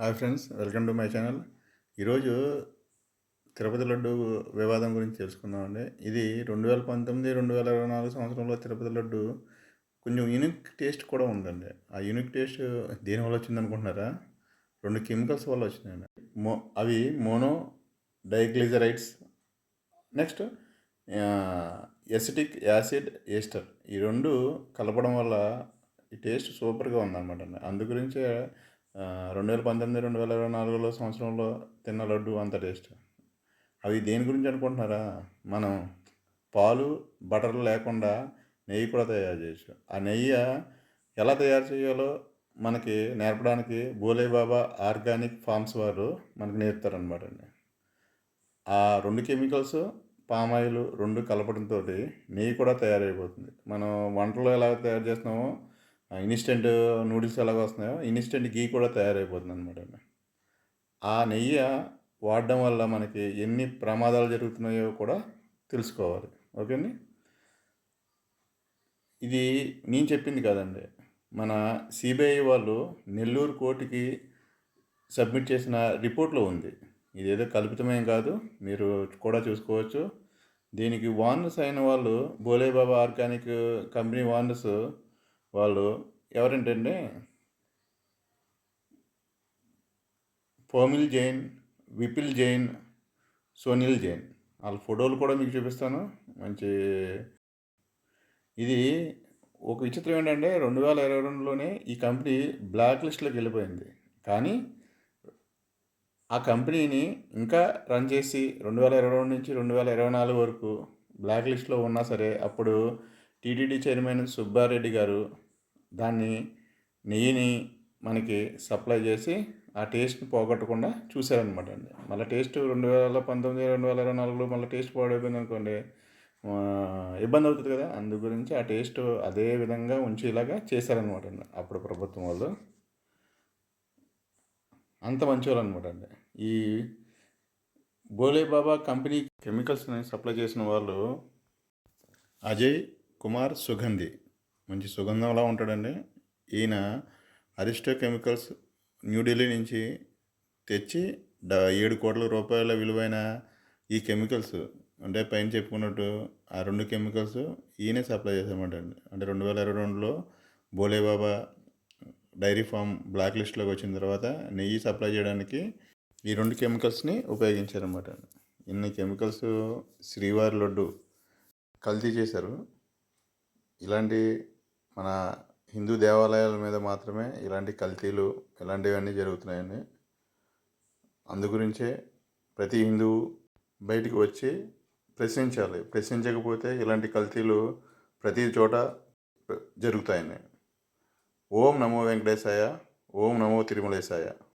Hi friends welcome to my channel. ఈరోజు తిరుపతి లడ్డు వివాదం గురించి తెలుసుకుందామండి. ఇది రెండు వేల పంతొమ్మిది రెండు వేల ఇరవై నాలుగు సంవత్సరంలో తిరుపతి లడ్డు కొంచెం యూనిక్ టేస్ట్ కూడా ఉందండి. ఆ యూనిక్ టేస్ట్ దేనివల్ల వచ్చింది అనుకుంటున్నారా రెండు కెమికల్స్ వల్ల వచ్చినాయండి. మో అవి mono diglycerides next acetic acid ester ఈ రెండు కలపడం వల్ల ఈ టేస్ట్ సూపర్గా ఉందన్నమాట అండి. అందు గురించే రెండు వేల పంతొమ్మిది రెండు వేల ఇరవై నాలుగులో సంవత్సరంలో తిన్న లడ్డు అంత టేస్ట్. అవి దేని గురించి అనుకుంటున్నారా? మనం పాలు బటర్ లేకుండా నెయ్యి కూడా తయారు చేయొచ్చు. ఆ నెయ్యి ఎలా తయారు చేయాలో మనకి నేర్పడానికి బోలే బాబా ఆర్గానిక్ ఫార్మ్స్ వారు మనకి నేర్పుతారనమాట అండి. ఆ రెండు కెమికల్స్ పామ్ ఆయిల్ రెండు కలపడంతో నెయ్యి కూడా తయారైపోతుంది. మనం వంటలో ఎలా తయారు చేస్తున్నామో ఇన్స్టెంట్ నూడిల్స్ ఎలాగ వస్తున్నాయో ఇన్స్టెంట్ గీ కూడా తయారైపోతుంది అనమాట ఆ నెయ్యి వాడడం వల్ల మనకి ఎన్ని ప్రమాదాలు జరుగుతున్నాయో కూడా తెలుసుకోవాలి. ఓకేండి ఇది నేను చెప్పింది కాదండి. మన సిబిఐ వాళ్ళు నెల్లూరు కోర్టుకి సబ్మిట్ చేసిన రిపోర్ట్లో ఉంది. ఇదేదో కల్పితమేం కాదు మీరు కూడా చూసుకోవచ్చు. దీనికి వార్నర్స్ అయిన వాళ్ళు బోలేబాబా ఆర్గానిక్ కంపెనీ వార్నర్స్ వాళ్ళు ఎవరంటే పోమిల్ జైన్ విపిల్ జైన్ సోనిల్ జైన్. వాళ్ళ ఫోటోలు కూడా మీకు చూపిస్తాను. మంచి ఇది ఒక విచిత్రం ఏంటంటే రెండు వేల ఇరవై రెండులోనే ఈ కంపెనీ బ్లాక్ లిస్ట్లోకి వెళ్ళిపోయింది. కానీ ఆ కంపెనీని ఇంకా రన్ చేసి రెండు వేల ఇరవై రెండు నుంచి రెండు వేల ఇరవై నాలుగు వరకు బ్లాక్ లిస్ట్లో ఉన్నా సరే అప్పుడు టీటీడీ చైర్మన్ సుబ్బారెడ్డి గారు దాన్ని నెయ్యిని మనకి సప్లై చేసి ఆ టేస్ట్ని పోగొట్టకుండా చూశారనమాట అండి. మళ్ళీ టేస్ట్ రెండు వేల పంతొమ్మిది రెండు వేల ఇరవై నాలుగులో మళ్ళీ టేస్ట్ పాడైపోయింది అనుకోండి ఇబ్బంది అవుతుంది కదా. అందు గురించి ఆ టేస్ట్ అదే విధంగా ఉంచేలాగా చేశారనమాట అండి అప్పుడు ప్రభుత్వం వాళ్ళు. అంత మంచివాళ్ళు అనమాట అండి. ఈ బోలేబాబా కంపెనీ కెమికల్స్ని సప్లై చేసిన వాళ్ళు అజయ్ కుమార్ సుగంధి మంచి సుగంధంలా ఉంటాడండి. ఈయన అరిస్టో కెమికల్స్ న్యూఢిల్లీ నుంచి తెచ్చి డ ఏడు కోట్ల రూపాయల విలువైన ఈ కెమికల్స్ అంటే పైన చెప్పుకున్నట్టు ఆ రెండు కెమికల్స్ ఈయనే సప్లై చేశారన్నమాట. అండి అంటే రెండు వేల ఇరవై రెండులో బోలేబాబా డైరీ ఫామ్ బ్లాక్ లిస్ట్లోకి వచ్చిన తర్వాత నెయ్యి సప్లై చేయడానికి ఈ రెండు కెమికల్స్ని ఉపయోగించారన్నమాట. ఇన్ని కెమికల్స్ శ్రీవారి లడ్డు కల్తీ చేశారు. ఇలాంటి మన హిందూ దేవాలయాల మీద మాత్రమే ఇలాంటి కల్తీలు ఇలాంటివన్నీ జరుగుతున్నాయండి. అందు గురించే ప్రతి హిందువు బయటికి వచ్చి ప్రశ్నించాలి. ప్రశ్నించకపోతే ఇలాంటి కల్తీలు ప్రతి చోట జరుగుతాయని ఓం నమో వెంకటేశాయ ఓం నమో తిరుమలేశాయ.